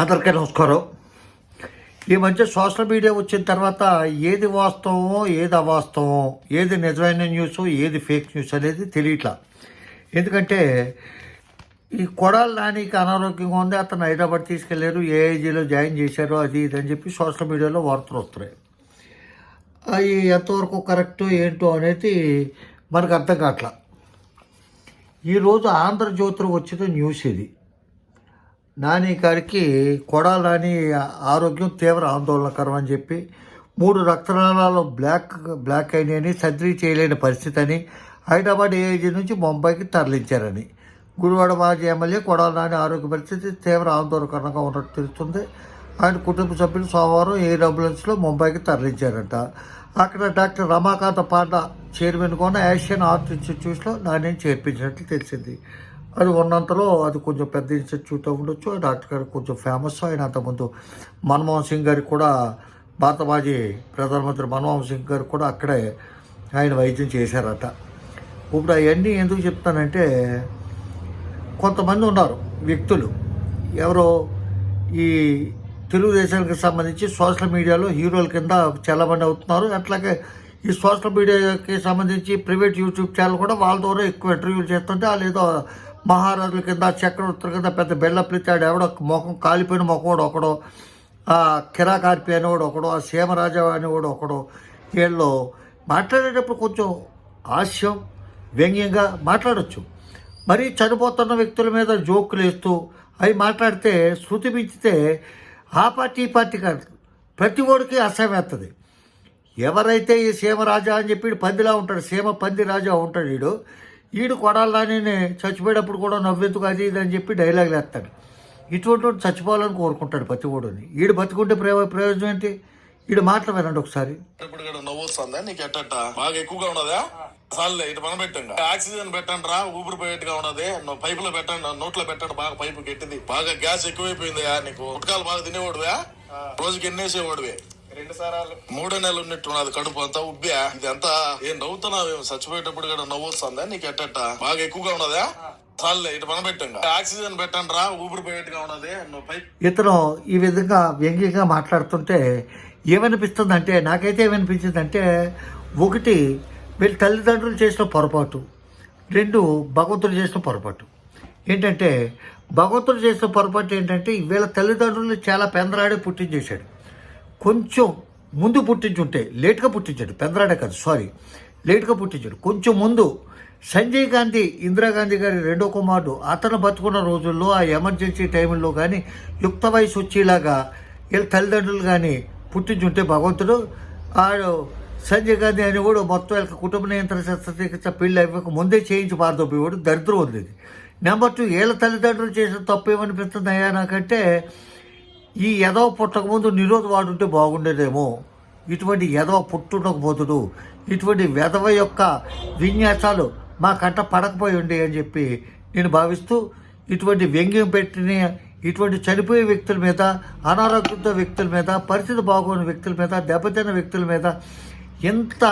అందరికీ నమస్కారం. ఈ మధ్య సోషల్ మీడియా వచ్చిన తర్వాత ఏది వాస్తవమో ఏది అవాస్తవమో ఏది నిజమైన న్యూస్ ఏది ఫేక్ న్యూస్ అనేది తెలియట్లా. ఎందుకంటే ఈ కొడాల నానికి అనారోగ్యంగా ఉంది అతను హైదరాబాద్ తీసుకెళ్ళారు ఏఐజీలో జాయిన్ చేశారు అది ఇది అని చెప్పి సోషల్ మీడియాలో వార్తలు వస్తున్నాయి. అవి ఎంతవరకు కరెక్ట్ ఏంటో అనేది మనకు అర్థం కావట్లా. ఈరోజు ఆంధ్రజ్యోతిలో వచ్చిన న్యూస్ ఇది. నాని గారికి కొడాలని నాని ఆరోగ్యం తీవ్ర ఆందోళనకరం అని చెప్పి మూడు రక్తనాళాలు బ్లాక్ బ్లాక్ అయినాయని సర్జరీ చేయలేని పరిస్థితి అని హైదరాబాద్ ఏఐజీ నుంచి ముంబైకి తరలించారని. గురువాడ మాజీ ఎమ్మెల్యే కొడాల నాని ఆరోగ్య పరిస్థితి తీవ్ర ఆందోళనకరంగా ఉన్నట్టు తెలుస్తుంది. ఆయన కుటుంబ సభ్యులు సోమవారం ఎయిర్ అంబులెన్స్లో ముంబైకి తరలించారంట. అక్కడ డాక్టర్ రమాకాంత పాండా చైర్మన్ కూడా ఏషియన్ ఆర్ట్ ఇన్స్టిట్యూట్లో నాని చేర్పించినట్లు తెలిసింది. అది ఉన్నంతలో అది కొంచెం పెద్ద ఇన్స్టిట్యూట్ ఉండొచ్చు ఆ డాక్టర్ గారు కొంచెం ఫేమస్ ఆయన అంతకుముందు. మన్మోహన్ సింగ్ గారికి కూడా భారత మాజీ ప్రధానమంత్రి మన్మోహన్ సింగ్ గారు కూడా అక్కడే ఆయన వైద్యం చేశారట. ఇప్పుడు అవన్నీ ఎందుకు చెప్తానంటే కొంతమంది ఉన్నారు వ్యక్తులు. ఎవరో ఈ తెలుగుదేశానికి సంబంధించి సోషల్ మీడియాలో హీరోల కింద చల్లబండి అవుతున్నారు. అట్లాగే ఈ సోషల్ మీడియాకి సంబంధించి ప్రైవేట్ యూట్యూబ్ ఛానల్ కూడా వాళ్ళ ద్వారా ఎక్కువ ఇంటర్వ్యూలు చేస్తుంటే వాళ్ళు ఏదో మహారాజుల కింద చక్రవర్తుల కింద పెద్ద బెల్లప్లు ఇచ్చాడు ఎవడో ముఖం కాలిపోయిన ముఖం ఒకడు ఆ కిరాకార్పి అనేవాడు ఒకడు ఆ సీమరాజా అనేవాడు ఒకడు. వీళ్ళు మాట్లాడేటప్పుడు కొంచెం హాస్యం వ్యంగ్యంగా మాట్లాడచ్చు. మరి చనిపోతున్న వ్యక్తుల మీద జోకులు వేస్తూ అవి మాట్లాడితే శృతి మించితే ఆ పార్టీ ఈ పార్టీ కాదు. ప్రతి ఓడికి అసహ్యం వేస్తుంది. ఎవరైతే ఈ సీమరాజా అని చెప్పి పందిలా ఉంటాడు సీమ పంది రాజా ఉంటాడు వీడు ఈడు కొడాలని చచ్చిపోయేటప్పుడు కూడా నవ్వెందుకు అది ఇది అని చెప్పి డైలాగులు వేస్తాడు ఇటువంటి చచ్చిపోవాలని కోరుకుంటాడు ప్రతి ఈడు బతుకుంటే ప్రయో ప్రయోజనం ఏంటి? ఈడు మాటలు వినండి ఒకసారి. ఇప్పుడు ఇక్కడ నవ్వు వస్తుందా? నీకు ఎట్టట బాగా ఎక్కువగా ఉన్నదా? చాలే ఇటు మనం పెట్టండి. ఆక్సిజన్ పెట్టండి రా ఊపిరి పోయేట్టుగా ఉన్నది. నువ్వు పైపులో పెట్టండి నోట్లో పెట్టండి బాగా పైపు గట్టింది. బాగా గ్యాస్ ఎక్కువైపోయిందా నీకు. ఉటకాలు బాగా తినేవాడువా? రోజుకి ఎన్నేసేవాడువే? మూడో నెలలు ఉన్నట్టున్నది కడుపు అంతా ఉబ్బా ఇది అంతా ఏం నవ్వుతున్నావు చచ్చిపోయేటప్పుడు కూడా నవ్వు వస్తుందా? నీకు ఎట్టట? బాగా ఎక్కువగా ఉన్నదా? ఆక్సిజన్ పెట్టండి రా ఊపిరి పోయేట్టుగా ఉన్నది ఇతను ఈ విధంగా వ్యంగ్యంగా మాట్లాడుతుంటే ఏమనిపిస్తుంది అంటే నాకైతే ఏమనిపించింది అంటే ఒకటి వీళ్ళ తల్లిదండ్రులు చేసిన పొరపాటు. రెండు భగవంతుడు చేసిన పొరపాటు. ఏంటంటే భగవంతుడు చేసిన పొరపాటు ఏంటంటే వీళ్ళ తల్లిదండ్రులు చాలా పెందరాడే పుట్టించేశాడు. కొంచెం ముందు పుట్టించుంటే లేట్గా పుట్టించాడు పెందరాడే కాదు సారీ లేట్గా పుట్టించాడు. కొంచెం ముందు సంజయ్ గాంధీ ఇందిరాగాంధీ గారి రెండో కుమారుడు అతను బతుకున్న రోజుల్లో ఆ ఎమర్జెన్సీ టైంలో కానీ యుక్త వయసు వచ్చేలాగా వీళ్ళ తల్లిదండ్రులు కానీ పుట్టించుంటే భగవంతుడు ఆడు సంజయ్ గాంధీ అనేవాడు మొత్తం వీళ్ళకి కుటుంబ నియంత్రణ శస్త్రచికిత్స పెళ్ళి అయిపోక ముందే చేయించి పారదొబ్బేవాడు దరిద్రం ఉంది నెంబర్ టూ వీళ్ళ తల్లిదండ్రులు చేసిన తప్పు ఏమనిపిస్తుంది అయ్యా నాకంటే ఈ ఎదవ పుట్టకముందు నిరోధ వాడుంటే బాగుండేదేమో. ఇటువంటి ఎదవ పుట్టుండకపోతుడు ఇటువంటి వెధవ యొక్క విన్యాసాలు మా కంట పడకపోయి ఉండే అని చెప్పి నేను భావిస్తూ ఇటువంటి వ్యంగ్యం పెట్టిన ఇటువంటి చనిపోయే వ్యక్తుల మీద అనారోగ్యంతో వ్యక్తుల మీద పరిస్థితి బాగోని వ్యక్తుల మీద దెబ్బతిన్న వ్యక్తుల మీద ఎంత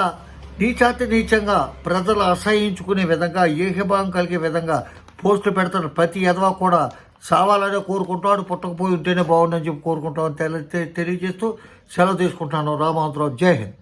నీచాతి నీచంగా ప్రజలు అసహించుకునే విధంగా ఏహభావం కలిగే విధంగా పోస్టులు పెడతారు ప్రతి ఎదవా కూడా సావాలనే కోరుకుంటాడు పుట్టకపోయి ఉంటేనే బాగుండని చెప్పి కోరుకుంటామని తెలి తెలియజేస్తూ సెలవు తీసుకుంటాను రామాంతరావు జై హింద్.